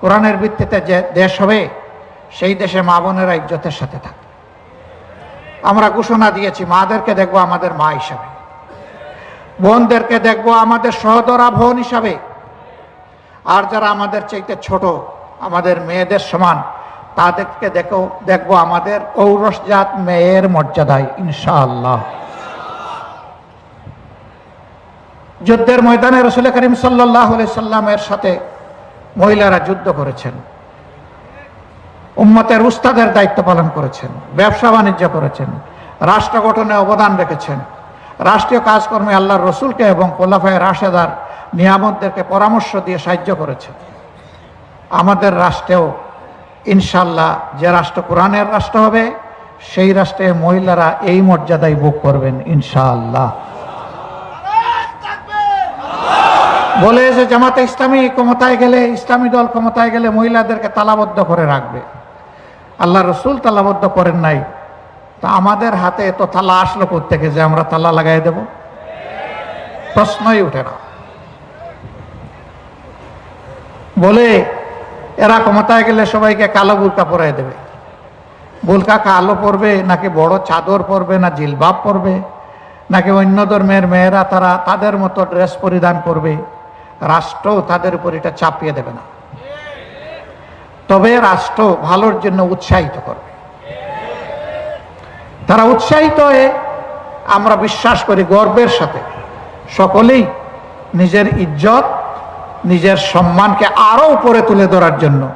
কোরআনের ভিত্তিতে যে দেশ হবে, সেই দেশে মা বোনেরা ইজ্জতের সাথে থাকবে। আমরা ঘোষণা দিয়েছি, মাদেরকে দেখব আমাদের মা হিসাবে। বোনদেরকে দেখব আমাদের সহদরা বোন হিসাবে। আর যারা আমাদের চাইতে ছোট, আমাদের মেয়েদের সমান, তাদেরকে দেখো, দেখব আমাদের ঔরসজাত মেয়ের মর্যাদায়, ইনশাআল্লাহ। যুদ্ধের ময়দানে রসুল করিম সাল্লাহ সাল্লামের সাথে মহিলারা যুদ্ধ করেছেন। উম্মতের উস্তাদের দায়িত্ব পালন করেছেন, ব্যবসা বাণিজ্য করেছেন, রাষ্ট্র গঠনে অবদান রেখেছেন। রাষ্ট্রীয় কাজকর্মে আল্লাহর রসুলকে এবং কোলাফায় রাশেদার নিয়ামতদেরকে পরামর্শ দিয়ে সাহায্য করেছেন। আমাদের রাষ্ট্রেও ইনশাল্লাহ যে রাষ্ট্র কোরআনের রাষ্ট্র হবে, সেই রাষ্ট্রে মহিলারা এই মর্যাদায় ভোগ করবেন ইনশাআল্লাহ। বলে যে জামাতে ইসলামী ক্ষমতায় গেলে, ইসলামী দল ক্ষমতায় গেলে মহিলাদেরকে তালাবদ্ধ করে রাখবে। আল্লাহ রসুল তালাবদ্ধ করেন নাই। তা আমাদের হাতে এত তালা আসলো থেকে যে আমরা তালা লাগাই দেব? প্রশ্নই উঠে না। বলে, এরা ক্ষমতায় গেলে সবাইকে কালো বুলকা পরাই দেবে। বুলকা কালো পরবে, নাকি বড় চাদর পরবে, না জিলবাব পরবে, নাকি অন্য ধর্মের মেয়েরা তারা তাদের মতো ড্রেস পরিধান করবে? রাষ্ট্র তাদের উপর এটা চাপিয়ে দেবে না। তবে রাষ্ট্র ভালোর জন্য উৎসাহিত করবে। তারা উৎসাহিত হয়ে আমরা বিশ্বাস করি গর্বের সাথে সকলেই নিজের ইজ্জত, নিজের সম্মানকে আরও উপরে তুলে ধরার জন্য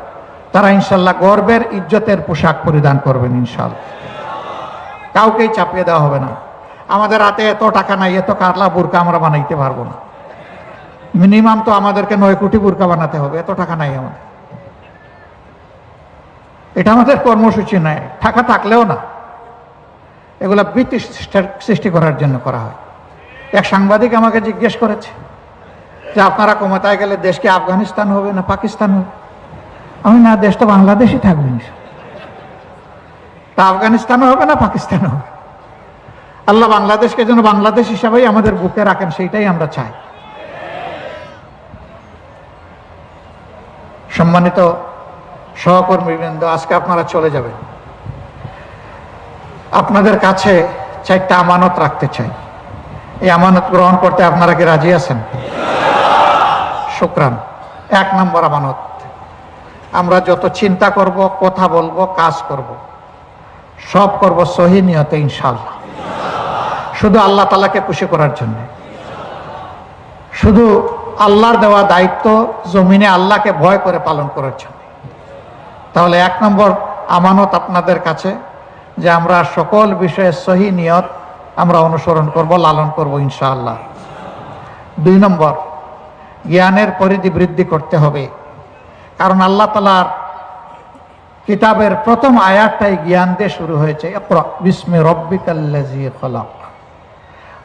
তারা ইনশাল্লাহ গর্বের, ইজ্জতের পোশাক পরিধান করবেন ইনশাল্লাহ। কাউকেই চাপিয়ে দেওয়া হবে না। আমাদের হাতে এত টাকা নাই, এত কাতলা বুরকা আমরা বানাইতে পারব না। মিনিমাম তো আমাদেরকে নয় কোটি বুরকা বানাতে হবে, এত টাকা নাই আমাদের। এটা আমাদের কর্মসূচি নয় টাকা থাকলেও না। এগুলা বৃত্তি সৃষ্টি করার জন্য করা হয়। এক সাংবাদিক আমাকে জিজ্ঞেস করেছে যে আপনারা ক্ষমতায় গেলে দেশকে আফগানিস্তান হবে না পাকিস্তান হবে? আমি, না, দেশ তো বাংলাদেশই থাকবে তা আফগানিস্তানও হবে না পাকিস্তানও হবে? আল্লাহ বাংলাদেশকে যেন বাংলাদেশ হিসাবেই আমাদের বুকে রাখেন, সেইটাই আমরা চাই। সম্মানিত সহকর্মীবৃন্দ, আজকে আপনারা চলে যাবেন। আপনাদের কাছে চারটা আমানত রাখতে চাই। এই আমানত গ্রহণ করতে আপনারা কি রাজি আছেন? শুক্রান, এক নম্বর আমানত। আমরা যত চিন্তা করব, কথা বলব, কাজ করব, সব করব সহি নিয়তে ইনশাল্লাহ শুধু আল্লাহ তালাকে খুশি করার জন্য। শুধু আল্লাহর দেওয়া দায়িত্ব জমিনে আল্লাহকে ভয় করে পালন করার জন্য। তাহলে এক নম্বর আমানত আপনাদের কাছে যে আমরা সকল বিষয়ে সহি নিয়ত আমরা অনুসরণ করব, লালন করব ইনশাআল্লাহ। দুই নম্বর, জ্ঞানের পরিধি বৃদ্ধি করতে হবে। কারণ আল্লাহ তালার কিতাবের প্রথম আয়াতটাই জ্ঞান দিয়ে শুরু হয়েছে। বিস্মে রব্বিকাল্লাজি খলাক।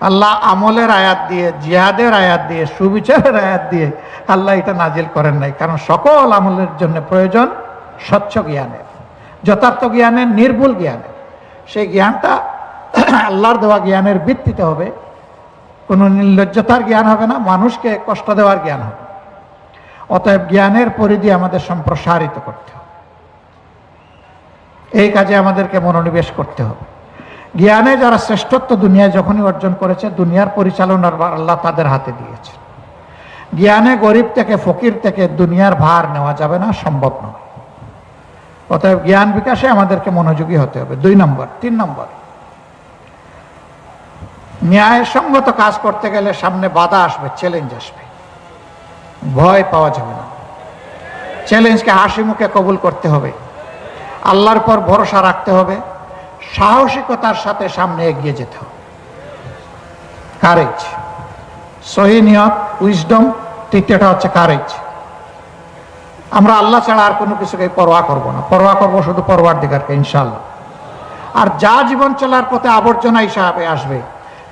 আল্লাহ আমলের আয়াত দিয়ে, জিহাদের আয়াত দিয়ে, সুবিচারের আয়াত দিয়ে আল্লাহ এটা নাজিল করেন নাই। কারণ সকল আমলের জন্য প্রয়োজন স্বচ্ছ জ্ঞানের, যথার্থ জ্ঞানের, নির্ভুল জ্ঞানের। সেই জ্ঞানটা আল্লাহর দেওয়া জ্ঞানের ভিত্তিতে হবে। কোনো নির্লজ্জতার জ্ঞান হবে না, মানুষকে কষ্ট দেওয়ার জ্ঞান হবে। অতএব জ্ঞানের পরিধি আমাদের সম্প্রসারিত করতে হবে। এই কাজে আমাদেরকে মনোনিবেশ করতে হবে। জ্ঞানে যারা শ্রেষ্ঠত্ব দুনিয়ায় যখনই অর্জন করেছে, দুনিয়ার পরিচালনার আল্লাহ তাদের হাতে দিয়েছে। জ্ঞানে গরিব থেকে ফকির থেকে দুনিয়ার ভার নেওয়া যাবে না, সম্ভব নয়। অতএব জ্ঞান বিকাশে আমাদেরকে মনোযোগী হতে হবে। দুই নম্বর, তিন নম্বর। ন্যায়সঙ্গত কাজ করতে গেলে সামনে বাধা আসবে চ্যালেঞ্জ আসবে। ভয় পাওয়া যাবে না। চ্যালেঞ্জকে হাসি মুখে কবুল করতে হবে। আল্লাহর পর ভরসা রাখতে হবে। সাহসিকতার সাথে সামনে এগিয়ে যেতে কারেজ সহি উইজডম তৃতীয়টা হচ্ছে কারেজ আমরা আল্লাহ ছাড়া আর কোনো কিছুকে পরোয়া করব না। পরোয়া করব শুধু পরোয়ার দিকারকে ইনশাল্লাহ আর যা জীবন চলার পথে আবর্জনা হিসাবে আসবে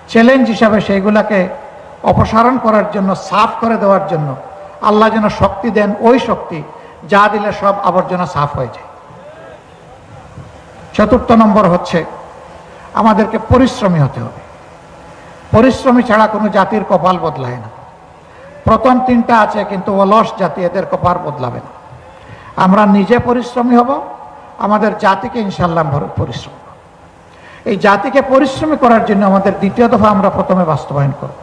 চ্যালেঞ্জ হিসাবে সেইগুলাকে অপসারণ করার জন্য, সাফ করে দেওয়ার জন্য, আল্লাহ যেন শক্তি দেন ওই শক্তি, যা দিলে সব আবর্জনা সাফ হয়ে যায়। চতুর্থ নম্বর হচ্ছে, আমাদেরকে পরিশ্রমী হতে হবে। পরিশ্রমী ছাড়া কোনো জাতির কপাল বদলায় না। প্রথম তিনটা আছে, কিন্তু অলস জাতি এদের কপাল বদলাবে না। আমরা নিজে পরিশ্রমী হব, আমাদের জাতিকে ইনশাল্লাহ পরিশ্রম এই জাতিকে পরিশ্রমী করার জন্য আমাদের দ্বিতীয় দফা আমরা প্রথমে বাস্তবায়ন করব।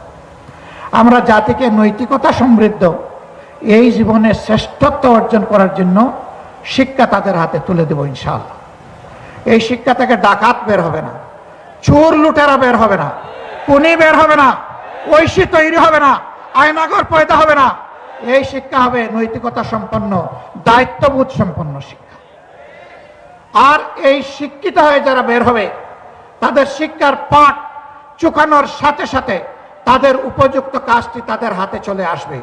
আমরা জাতিকে নৈতিকতা সমৃদ্ধ, এই জীবনে শ্রেষ্ঠত্ব অর্জন করার জন্য শিক্ষা তাদের হাতে তুলে দেব ইনশাআল্লাহ। এই শিক্ষা থেকে ডাকাত বের হবে না, চোর লুটেরা বের হবে না কুনি বের হবে না, ঐশী তৈরি হবে না আয়নাগর পয়দা হবে না। এই শিক্ষা হবে নৈতিকতা সম্পন্ন, দায়িত্ববোধ সম্পন্ন শিক্ষা। আর এই শিক্ষিত হয়ে যারা বের হবে, তাদের শিক্ষার পাঠ চুকানোর সাথে সাথে তাদের উপযুক্ত কাজটি তাদের হাতে চলে আসবে।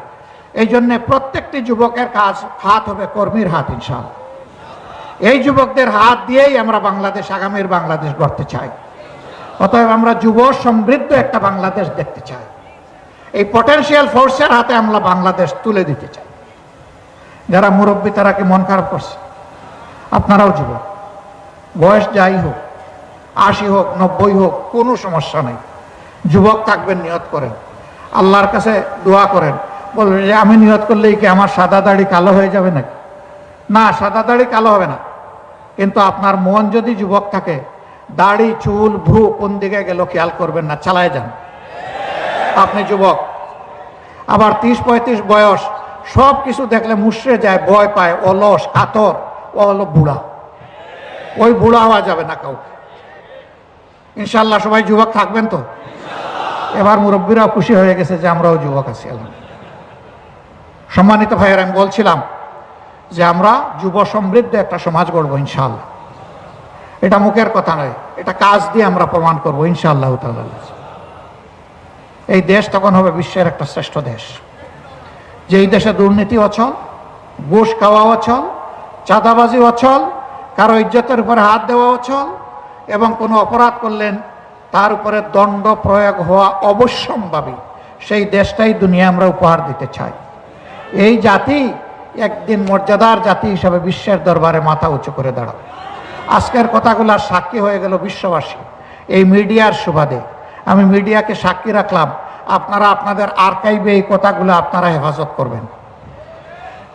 এই জন্যে প্রত্যেকটি যুবকের কাজ হাত হবে কর্মীর হাত, ইনশাআল্লাহ। এই যুবকদের হাত দিয়েই আমরা বাংলাদেশ, আগামীর বাংলাদেশ গড়তে চাই। অতএব আমরা যুব সমৃদ্ধ একটা বাংলাদেশ দেখতে চাই। এই পটেনশিয়াল ফোর্সের হাতে আমরা বাংলাদেশ তুলে দিতে চাই। যারা মুরব্বী, তারা কি মন খারাপ করছে? আপনারাও যুবক। বয়স যাই হোক, আশি হোক, নব্বই হোক, কোনো সমস্যা নেই। যুবক থাকবেন, নিয়ত করেন। আল্লাহর কাছে দোয়া করেন। বলবেন যে আমি নিয়ত করলেই কি আমার সাদা দাড়ি কালো হয়ে যাবে নাকি? না, সাদা দাড়ি কালো হবে না। কিন্তু আপনার মন যদি যুবক থাকে, দাড়ি, চুল, ভ্রু কোন দিকে গেল খেয়াল করবেন না, চালায় যান। আপনি যুবক, আবার তিরিশ পঁয়ত্রিশ বয়স, সব কিছু দেখলে মুশড়ে যায়, ভয় পায়, অলস, কাতর হলো বুড়া। ওই বুড়া হওয়া যাবে না কাউকে। ইনশাল্লাহ সবাই যুবক থাকবেন তো? এবার মুরব্বীরাও খুশি হয়ে গেছে যে আমরাও যুবক আছি। সম্মানিত ভাইয়ের, আমি বলছিলাম যে আমরা যুব সমৃদ্ধ একটা সমাজ গড়বো ইনশাল্লাহ এটা মুখের কথা নয়, এটা কাজ দিয়ে আমরা প্রমাণ করব, ইনশাআল্লাহ এই দেশ তখন হবে বিশ্বের একটা শ্রেষ্ঠ দেশ। যেই দেশে দুর্নীতি অচল, ঘুষ খাওয়া অচল, চাঁদাবাজি অচল, কারও ইজ্জতের উপরে হাত দেওয়া অচল, এবং কোনো অপরাধ করলেন, তার উপরে দণ্ড প্রয়োগ হওয়া অবশ্যম্ভাবী। সেই দেশটাই দুনিয়া আমরা উপহার দিতে চাই। এই জাতি একদিন মর্যাদার জাতি হিসাবে বিশ্বের দরবারে মাথা উঁচু করে দাঁড়াবে আজকের কথাগুলোর সাক্ষী হয়ে গেল বিশ্ববাসী। এই মিডিয়ার সুবাদে। আমি মিডিয়াকে সাক্ষী রাখলাম। আপনারা আপনাদের আর্কাইভে এই কথাগুলো আপনারা হেফাজত করবেন।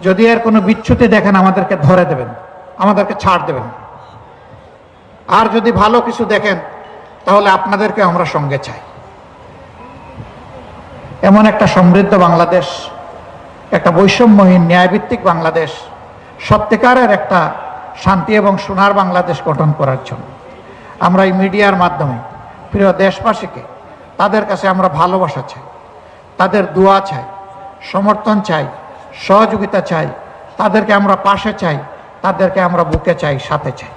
যদি এর কোনো বিচ্যুতি দেখেন, আমাদেরকে ধরে দেবেন। আমাদেরকে ছাড় দেবেন। আর যদি ভালো কিছু দেখেন, তাহলে আপনাদেরকে আমরা সঙ্গে চাই। এমন একটা সমৃদ্ধ বাংলাদেশ একটা বৈষম্যহীন ন্যায়ভিত্তিক বাংলাদেশ সত্যিকারের একটা শান্তি এবং সোনার বাংলাদেশ গঠন করার জন্য। আমরা এই মিডিয়ার মাধ্যমে প্রিয় দেশবাসীকে তাদের কাছে আমরা ভালোবাসা চাই, তাদের দোয়া চাই, সমর্থন চাই, সহযোগিতা চাই, তাদেরকে আমরা পাশে চাই, তাদেরকে আমরা বুকে চাই, সাথে চাই।